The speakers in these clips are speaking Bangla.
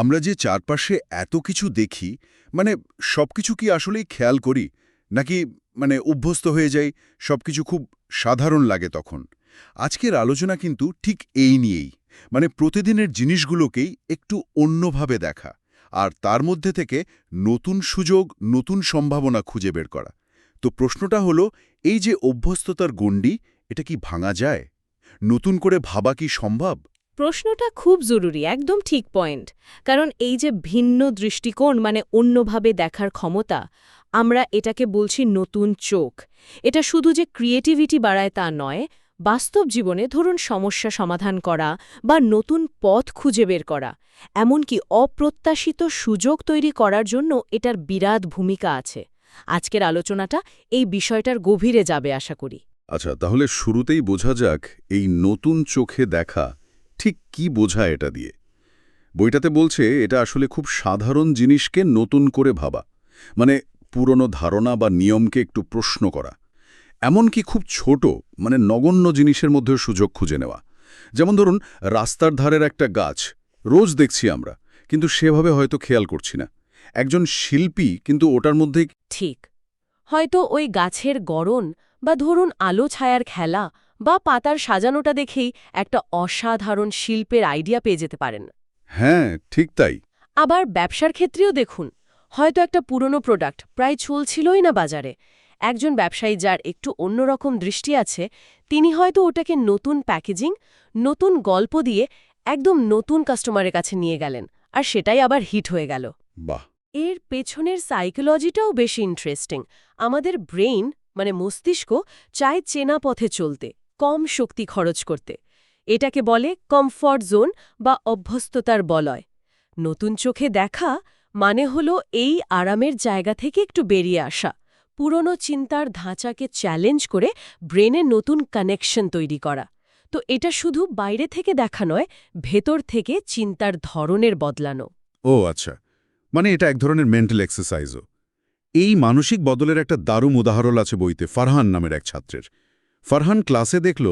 আমরা যে চারপাশে এত কিছু দেখি মানে সবকিছু কি আসলেই খেয়াল করি? নাকি মানে অভ্যস্ত হয়ে যাই, সবকিছু খুব সাধারণ লাগে তখন? আজকের আলোচনা কিন্তু ঠিক এই নিয়েই। মানে প্রতিদিনের জিনিসগুলোকেই একটু অন্যভাবে দেখা, আর তার মধ্যে থেকে নতুন সুযোগ, নতুন সম্ভাবনা খুঁজে বের করা। তো প্রশ্নটা হলো, এই যে অভ্যস্ততার গণ্ডি, এটা কি ভাঙা যায়? নতুন করে ভাবা কি সম্ভব? প্রশ্নটা খুব জরুরি, একদম ঠিক পয়েন্ট কারণ এই যে ভিন্ন দৃষ্টিকোণ মানে অন্যভাবে দেখার ক্ষমতা, আমরা এটাকে বলছি নতুন চোখ। এটা শুধু যে ক্রিয়েটিভিটি বাড়ায় তা নয়, বাস্তব জীবনে ধরুন সমস্যা সমাধান করা বা নতুন পথ খুঁজে বের করা, এমনকি অপ্রত্যাশিত সুযোগ তৈরি করার জন্য এটার বিরাট ভূমিকা আছে। আজকের আলোচনাটা এই বিষয়টার গভীরে যাবে, আশা করি। আচ্ছা তাহলে শুরুতেই বোঝা যাক, এই নতুন চোখে দেখা ঠিক কি বোঝায় এটা দিয়ে? বইটাতে বলছে, এটা আসলে খুব সাধারণ জিনিসকে নতুন করে ভাবা। মানে পুরনো ধারণা বা নিয়মকে একটু প্রশ্ন করা। এমনকি খুব ছোট মানে নগণ্য জিনিসের মধ্যে সুযোগ খুঁজে নেওয়া। যেমন ধরুন, রাস্তার ধারের একটা গাছ, রোজ দেখছি আমরা, কিন্তু সেভাবে হয়তো খেয়াল করছি না। একজন শিল্পী কিন্তু ওটার মধ্যে ঠিক। হয়তো ওই গাছের গড়ন বা ধরুন আলো ছায়ার খেলা বা পাতার সাজানোটা দেখেই একটা অসাধারণ শিল্পের আইডিয়া পেয়ে যেতে পারেন। হ্যাঁ ঠিক তাই। আবার ব্যবসার ক্ষেত্রেও দেখুন হয়তো একটা পুরনো প্রোডাক্ট প্রায় চলছিলই না বাজারে। একজন ব্যবসায়ী যার একটু অন্যরকম দৃষ্টি আছে তিনি হয়তো ওটাকে নতুন প্যাকেজিং নতুন গল্প দিয়ে একদম নতুন কাস্টমারের কাছে নিয়ে গেলেন আর সেটাই আবার হিট হয়ে গেল। বাহ! এর পেছনের সাইকোলজিটাও বেশি ইন্টারেস্টিং আমাদের ব্রেইন মানে মস্তিষ্ক চায় চেনা পথে চলতে। কম শক্তি খরচ করতে। এটাকে বলে কমফর্ট জোন বা অভ্যস্ততার বলয়। নতুন চোখে দেখা মানে হলো এই আরামের জায়গা থেকে একটু বেরিয়ে আসা। পুরনো চিন্তার ধাঁচাকে চ্যালেঞ্জ করে ব্রেনে নতুন কানেকশন তৈরি করা। তো এটা শুধু বাইরে থেকে দেখা নয়, ভেতর থেকে চিন্তার ধরনের বদলানো। ও আচ্ছা মানে এটা এক ধরনের মেন্টাল এক্সারসাইজও এই মানসিক বদলের একটা দারুণ উদাহরণ আছে বইতে, ফারহান নামের এক ছাত্রের। ফারহান ক্লাসে দেখল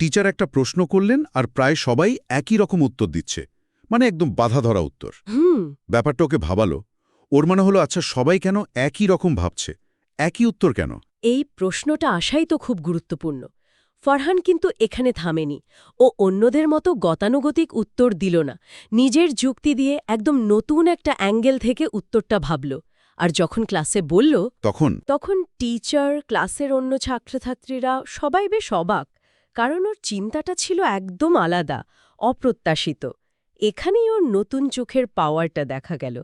টিচার একটা প্রশ্ন করলেন আর প্রায় সবাই একই রকম উত্তর দিচ্ছে। মানে একদম বাধা ধরা উত্তর। হুম। ব্যাপারটা ওকে ভাবালো। ওর মানে হলো আচ্ছা সবাই কেন একই রকম ভাবছে? একই উত্তর কেন? এই প্রশ্নটা আসাই তো খুব গুরুত্বপূর্ণ। ফরহান কিন্তু এখানে থামেনি। ও অন্যদের মতো গতানুগতিক উত্তর দিল না। নিজের যুক্তি দিয়ে একদম নতুন একটা অ্যাঙ্গেল থেকে উত্তরটা ভাবল। আর যখন ক্লাসে বলল তখন? তখন টিচার ক্লাসের অন্য ছাত্রছাত্রীরা সবাই বেশ অবাক কারণ ওর চিন্তাটা ছিল একদম আলাদা অপ্রত্যাশিত। এখানেই ওর নতুন চোখের পাওয়ারটা দেখা গেল।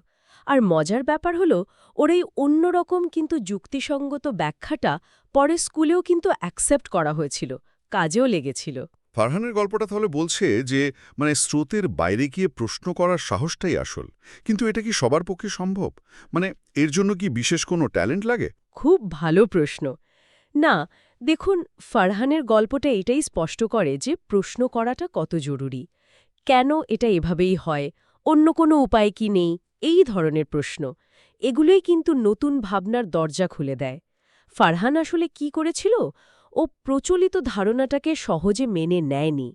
আর মজার ব্যাপার হলো ওর এই অন্যরকম কিন্তু যুক্তিসঙ্গত ব্যাখ্যাটা পরে স্কুলেও কিন্তু অ্যাকসেপ্ট করা হয়েছিল কাজেও লেগেছিল। ফারহানের গল্পটা তাহলে বলছে যে মানে স্রোতের বাইরে গিয়ে প্রশ্ন করার সাহসটাই আসল। কিন্তু এটা কি সবার পক্ষে সম্ভব? মানে এর জন্য কি বিশেষ কোনো ট্যালেন্ট লাগে? খুব ভালো প্রশ্ন। না, দেখুন, ফারহানের গল্পটা এটাই স্পষ্ট করে যে প্রশ্ন করাটা কত জরুরি। কেন এটা এভাবেই হয়? অন্য কোনো উপায় কি নেই? এই ধরনের প্রশ্ন। এগুলোই কিন্তু নতুন ভাবনার দরজা খুলে দেয়। ফারহান আসলে কি করেছিল? ও প্রচলিত ধারণাটাকে সহজে মেনে নেয়নি।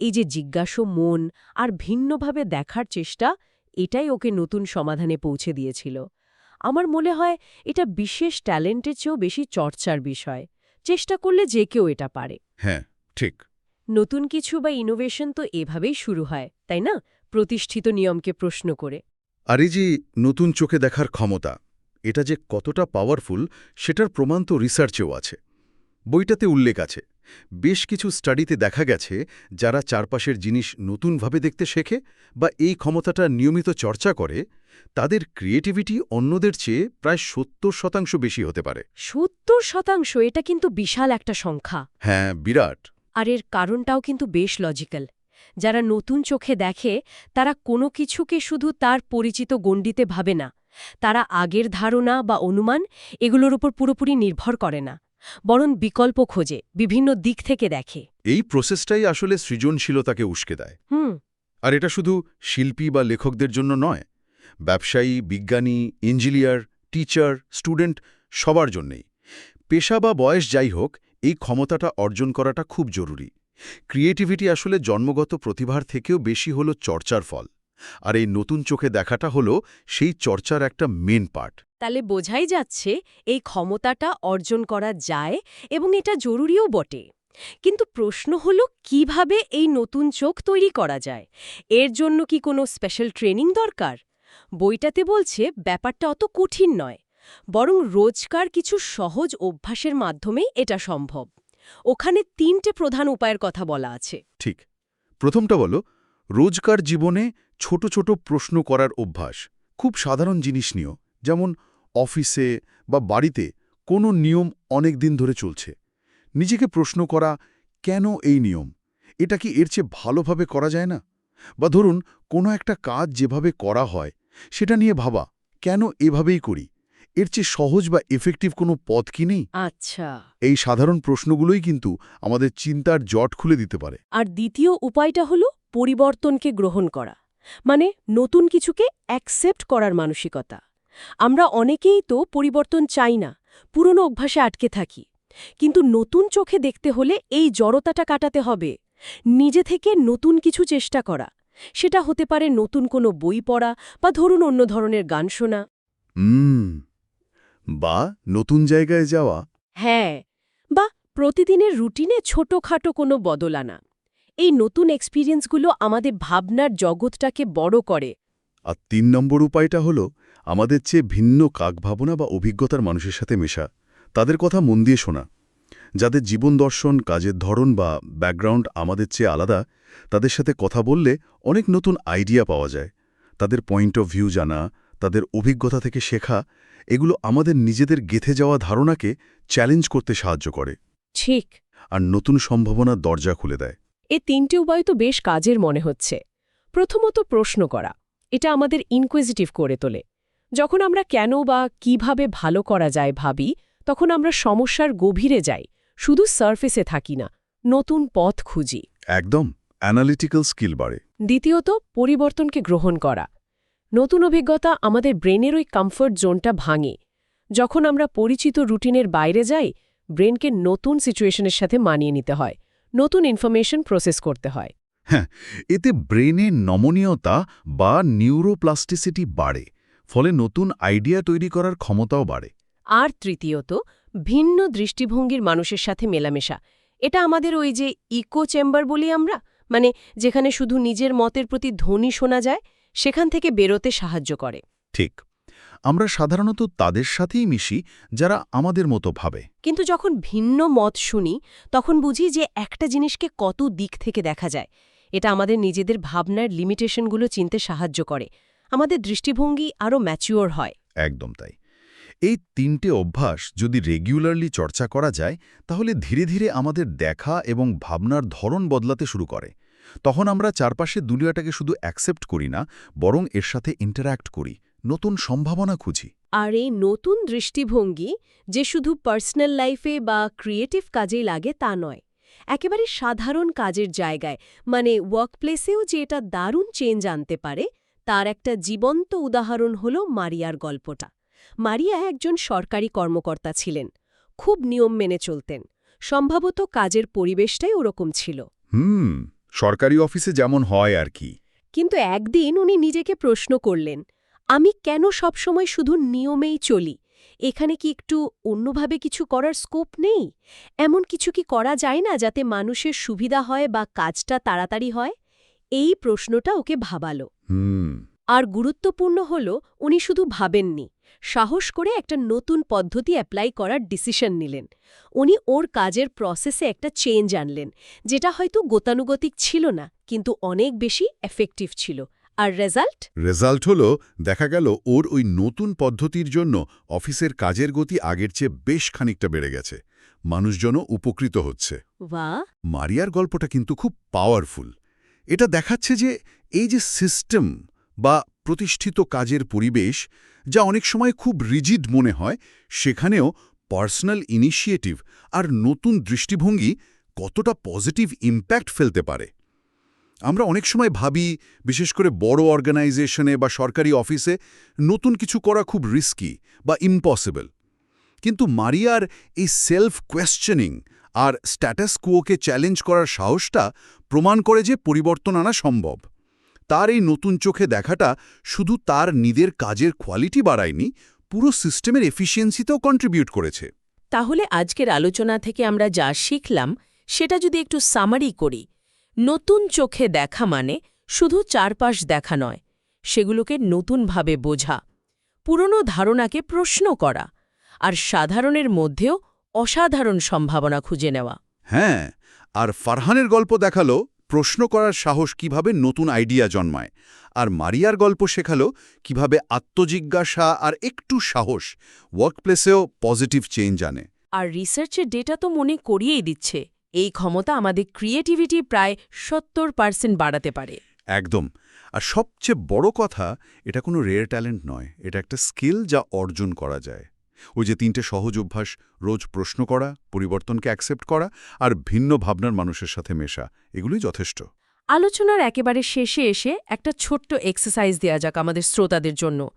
এই যে জিজ্ঞাসু মন আর ভিন্নভাবে দেখার চেষ্টা এটাই ওকে নতুন সমাধানে পৌঁছে দিয়েছিল। আমার মনে হয় এটা বিশেষ ট্যালেন্টের চেয়েও বেশি চর্চার বিষয়। চেষ্টা করলে যে কেউ এটা পারে। হ্যাঁ ঠিক। নতুন কিছু বা ইনোভেশন তো এভাবেই শুরু হয় তাই না? প্রতিষ্ঠিত নিয়মকে প্রশ্ন করে। আর এই যে নতুন চোখে দেখার ক্ষমতা এটা যে কতটা পাওয়ারফুল সেটার প্রমাণ তো রিসার্চেও আছে। বইটাতে উল্লেখ আছে। বেশ কিছু স্টাডিতে দেখা গেছে যারা চারপাশের জিনিস নতুনভাবে দেখতে শেখে বা এই ক্ষমতাটা নিয়মিত চর্চা করে তাদের ক্রিয়েটিভিটি অন্যদের চেয়ে প্রায় সত্তর শতাংশ বেশি হতে পারে। সত্তর শতাংশ? এটা কিন্তু বিশাল একটা সংখ্যা। হ্যাঁ বিরাট। আর এর কারণটাও কিন্তু বেশ লজিক্যাল যারা নতুন চোখে দেখে তারা কোনো কিছুকে শুধু তার পরিচিত গণ্ডিতে ভাবে না। তারা আগের ধারণা বা অনুমান এগুলোর উপর পুরোপুরি নির্ভর করে না। বরং বিকল্প খোঁজে বিভিন্ন দিক থেকে দেখে। এই প্রসেসটাই আসলে সৃজনশীলতাকে উস্কে দেয়। হুম। আর এটা শুধু শিল্পী বা লেখকদের জন্য নয় ব্যবসায়ী বিজ্ঞানী ইঞ্জিনিয়ার টিচার স্টুডেন্ট সবার জন্যেই। পেশা বা বয়স যাই হোক এই ক্ষমতাটা অর্জন করাটা খুব জরুরি। ক্রিয়েটিভিটি আসলে জন্মগত প্রতিভার থেকেও বেশি হলো চর্চার ফল। আর এই নতুন চোখে দেখাটা হলো সেই চর্চার একটা মেন পার্ট তাহলে বোঝাই যাচ্ছে এই ক্ষমতাটা অর্জন করা যায় এবং এটা জরুরিও বটে। কিন্তু প্রশ্ন হলো কীভাবে এই নতুন চোখ তৈরি করা যায়? এর জন্য কি কোনো স্পেশাল ট্রেনিং দরকার? বইটাতে বলছে ব্যাপারটা অত কঠিন নয় বরং রোজকার কিছু সহজ অভ্যাসের মাধ্যমেই এটা সম্ভব। ওখানে তিনটে প্রধান উপায়ের কথা বলা আছে। ঠিক। প্রথমটা বলো রোজকার জীবনে ছোট ছোট প্রশ্ন করার অভ্যাস খুব সাধারণ জিনিস নিও যেমন অফিসে বা বাড়িতে কোনো নিয়ম অনেক দিন ধরে চলছে। নিজেকে প্রশ্ন করা কেন এই নিয়ম? এটা কি এর চেয়ে ভালোভাবে করা যায় না? বা ধরুন কোনো একটা কাজ যেভাবে করা হয় সেটা নিয়ে ভাবা কেন এভাবেই করি? এর চেয়ে সহজ বা এফেক্টিভ কোনো পথ কি নেই? আচ্ছা। এই সাধারণ প্রশ্নগুলোই কিন্তু আমাদের চিন্তার জট খুলে দিতে পারে। আর দ্বিতীয় উপায়টা হলো পরিবর্তনকে গ্রহণ করা। মানে নতুন কিছুকে অ্যাকসেপ্ট করার মানসিকতা। আমরা অনেকেই তো পরিবর্তন চাই না পুরনো অভ্যাসে আটকে থাকি। কিন্তু নতুন চোখে দেখতে হলে এই জড়তাটা কাটাতে হবে। নিজে থেকে নতুন কিছু চেষ্টা করা। সেটা হতে পারে নতুন কোনো বই পড়া বা ধরুন অন্য ধরনের গান শোনা। বা নতুন জায়গায় যাওয়া। হ্যাঁ বা প্রতিদিনের রুটিনে ছোটখাটো কোনো বদল আনা। এই নতুন এক্সপিরিয়েন্সগুলো আমাদের ভাবনার জগৎটাকে বড় করে। আর তিন নম্বর উপায়টা হলো আমাদের চেয়ে ভিন্ন কাকভাবনা বা অভিজ্ঞতার মানুষের সাথে মেশা। তাদের কথা মন দিয়ে শোনা। যাদের জীবন দর্শন কাজের ধরন বা ব্যাকগ্রাউন্ড আমাদের চেয়ে আলাদা তাদের সাথে কথা বললে অনেক নতুন আইডিয়া পাওয়া যায়। তাদের পয়েন্ট অফ ভিউ জানা তাদের অভিজ্ঞতা থেকে শেখা এগুলো আমাদের নিজেদের গেথে যাওয়া ধারণাকে চ্যালেঞ্জ করতে সাহায্য করে। ঠিক। আর নতুন সম্ভাবনার দরজা খুলে দেয়। এ তিনটে উপায় তো বেশ কাজের মনে হচ্ছে। প্রথমত প্রশ্ন করা এটা আমাদের ইনকুইজিটিভ করে তোলে। যখন আমরা কেন বা কীভাবে ভালো করা যায় ভাবি তখন আমরা সমস্যার গভীরে যাই শুধু সার্ফেসে থাকি না নতুন পথ খুঁজি। একদম অ্যানালিটিক্যাল স্কিল বাড়ে। দ্বিতীয়ত পরিবর্তনকে গ্রহণ করা। নতুন অভিজ্ঞতা আমাদের ব্রেনের ওই কমফর্ট জোনটা ভাঙে। যখন আমরা পরিচিত রুটিনের বাইরে যাই ব্রেনকে নতুন সিচুয়েশনের সাথে মানিয়ে নিতে হয়। নতুন ইনফরমেশন প্রসেস করতে হয়। হ্যাঁ এতে ব্রেনের নমনীয়তা বা নিউরোপ্লাস্টিসিটি বাড়ে ফলে নতুন আইডিয়া তৈরি করার ক্ষমতাও বাড়ে। আর তৃতীয়ত ভিন্ন দৃষ্টিভঙ্গির মানুষের সাথে মেলামেশা। এটা আমাদের ওই যে ইকো চেম্বার বলি আমরা? মানে যেখানে শুধু নিজের মতের প্রতি ধ্বনি শোনা যায় সেখান থেকে বেরোতে সাহায্য করে। ঠিক। আমরা সাধারণত তাদের সাথেই মিশি যারা আমাদের মতো ভাবে। কিন্তু যখন ভিন্ন মত শুনি তখন বুঝি যে একটা জিনিসকে কত দিক থেকে দেখা যায়। এটা আমাদের নিজেদের ভাবনার লিমিটেশনগুলো চিনতে সাহায্য করে। আমাদের দৃষ্টিভঙ্গি আরও ম্যাচিওর হয়। একদম তাই। এই তিনটে অভ্যাস যদি রেগুলারলি চর্চা করা যায় তাহলে ধীরে ধীরে আমাদের দেখা এবং ভাবনার ধরন বদলাতে শুরু করে। তখন আমরা চারপাশের দুনিয়াটাকে শুধু অ্যাকসেপ্ট করি না বরং এর সাথে ইন্টারঅ্যাক্ট করি। নতুন সম্ভাবনা খুঁজি। আর এই নতুন দৃষ্টিভঙ্গি যে শুধু পার্সোনাল লাইফে বা ক্রিয়েটিভ কাজেই লাগে তা নয় একেবারে সাধারণ কাজের জায়গায় মানে ওয়ার্কপ্লেসেও যে এটা দারুণ চেঞ্জ আনতে পারে তার একটা জীবন্ত উদাহরণ হল মারিয়ার গল্পটা। মারিয়া একজন সরকারি কর্মকর্তা ছিলেন খুব নিয়ম মেনে চলতেন সম্ভবত কাজের পরিবেশটাই ওরকম ছিল। হুম সরকারি অফিসে যেমন হয় আর কি। কিন্তু একদিন উনি নিজেকে প্রশ্ন করলেন আমি কেন সবসময় শুধু নিয়মেই চলি? এখানে কি একটু অন্যভাবে কিছু করার স্কোপ নেই? এমন কিছু কি করা যায় না যাতে মানুষের সুবিধা হয় বা কাজটা তাড়াতাড়ি হয়? এই প্রশ্নটা ওকে ভাবালো। আর গুরুত্বপূর্ণ হল উনি শুধু ভাবেননি। সাহস করে একটা নতুন পদ্ধতি অ্যাপ্লাই করার ডিসিশন নিলেন। উনি ওর কাজের প্রসেসে একটা চেঞ্জ আনলেন যেটা হয়তো গতানুগতিক ছিল না কিন্তু অনেক বেশি এফেক্টিভ ছিল। আর রেজাল্ট রেজাল্ট হলো দেখা গেল ওর ওই নতুন পদ্ধতির জন্য অফিসের কাজের গতি আগের চেয়ে বেশ খানিকটা বেড়ে গেছে। মানুষজনও উপকৃত হচ্ছে। মারিয়ার গল্পটা কিন্তু খুব পাওয়ারফুল এটা দেখাচ্ছে যে এই যে সিস্টেম বা প্রতিষ্ঠিত কাজের পরিবেশ যা অনেক সময় খুব রিজিড মনে হয় সেখানেও পার্সোনাল ইনিশিয়েটিভ আর নতুন দৃষ্টিভঙ্গি কতটা পজিটিভ ইম্প্যাক্ট ফেলতে পারে। আমরা অনেক সময় ভাবি, বিশেষ করে বড় অর্গানাইজেশনে বা সরকারি অফিসে, নতুন কিছু করা খুব রিস্কি বা ইম্পসিবল কিন্তু মারিয়ার এই সেলফ কোয়েশ্চেনিং আর স্ট্যাটাস কুয়োকে চ্যালেঞ্জ করার সাহসটা প্রমাণ করে যে পরিবর্তন আনা সম্ভব। তার এই নতুন চোখে দেখাটা শুধু তার নিজের কাজের কোয়ালিটি বাড়ায়নি, পুরো সিস্টেমের এফিসিয়েন্সিতেও কন্ট্রিবিউট করেছে। তাহলে আজকের আলোচনা থেকে আমরা যা শিখলাম, সেটা যদি একটু সামারি করি নতুন চোখে দেখা মানে শুধু চারপাশ দেখা নয় সেগুলোকে নতুনভাবে বোঝা পুরনো ধারণাকে প্রশ্ন করা আর সাধারণের মধ্যেও অসাধারণ সম্ভাবনা খুঁজে নেওয়া। হ্যাঁ আর ফারহানের গল্প দেখাল প্রশ্ন করার সাহস কীভাবে নতুন আইডিয়া জন্মায় আর মারিয়ার গল্প শেখালো কীভাবে আত্মজিজ্ঞাসা আর একটু সাহস ওয়ার্কপ্লেসেও পজিটিভ চেঞ্জ আনে। আর রিসার্চের ডেটা তো মনে করিয়েই দিচ্ছে এই ক্ষমতা আমাদের ক্রিয়েটিভিটি প্রায় সত্তর পার্সেন্ট বাড়াতে পারে। একদম। আর সবচেয়ে বড় কথা এটা কোনো রেয়ার ট্যালেন্ট নয় এটা একটা স্কিল যা অর্জন করা যায়। ওই যে তিনটে সহজ অভ্যাস রোজ প্রশ্ন করা পরিবর্তনকে অ্যাকসেপ্ট করা আর ভিন্ন ভাবনার মানুষের সাথে মেশা এগুলোই যথেষ্ট। আলোচনার একেবারে শেষে এসে একটা ছোট্ট এক্সারসাইজ দেওয়া যাক আমাদের শ্রোতাদের জন্য।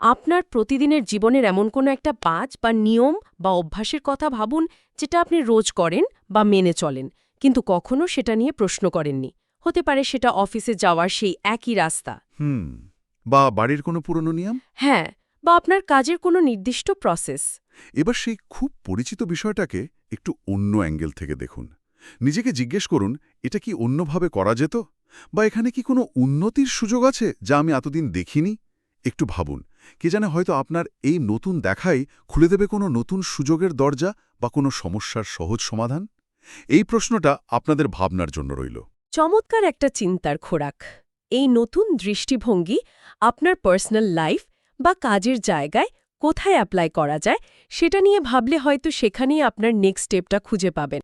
আপনার প্রতিদিনের জীবনের এমন কোনো একটা পাঁচ বা নিয়ম বা অভ্যাসের কথা ভাবুন যেটা আপনি রোজ করেন বা মেনে চলেন কিন্তু কখনো সেটা নিয়ে প্রশ্ন করেননি। হতে পারে সেটা অফিসে যাওয়ার সেই একই রাস্তা। হুম বা বাড়ির কোনো পুরনো নিয়ম? হ্যাঁ বা আপনার কাজের কোনো নির্দিষ্ট প্রসেস। এবার সেই খুব পরিচিত বিষয়টাকে একটু অন্য অ্যাঙ্গেল থেকে দেখুন। নিজেকে জিজ্ঞেস করুন এটা কি অন্যভাবে করা যেত? বা এখানে কি কোনো উন্নতির সুযোগ আছে যা আমি এতদিন দেখিনি? একটু ভাবুন। কে জানে হয়তো আপনার এই নতুন দেখাই খুলে দেবে কোনো নতুন সুযোগের দরজা বা কোনো সমস্যার সহজ সমাধান? এই প্রশ্নটা আপনাদের ভাবনার জন্য রইল। চমৎকার একটা চিন্তার খোরাক। এই নতুন দৃষ্টিভঙ্গি আপনার পার্সোনাল লাইফ বা কাজের জায়গায় কোথায় অ্যাপ্লাই করা যায়, সেটা নিয়ে ভাবলে হয়তো সেখানেই আপনার নেক্সট স্টেপটা খুঁজে পাবেন।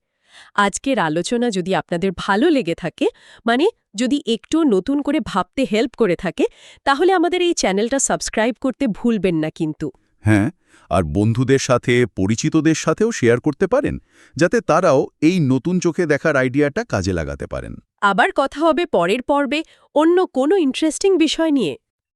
আজকের আলোচনা যদি আপনাদের ভালো লেগে থাকে মানে যদি একটু নতুন করে ভাবতে হেল্প করে থাকে তাহলে আমাদের এই চ্যানেলটা সাবস্ক্রাইব করতে ভুলবেন না কিন্তু। হ্যাঁ আর বন্ধুদের সাথে পরিচিতদের সাথেও শেয়ার করতে পারেন যাতে তারাও এই নতুন চোখে দেখার আইডিয়াটা কাজে লাগাতে পারেন। আবার কথা হবে পরের পর্বে অন্য কোনো ইন্টারেস্টিং বিষয় নিয়ে।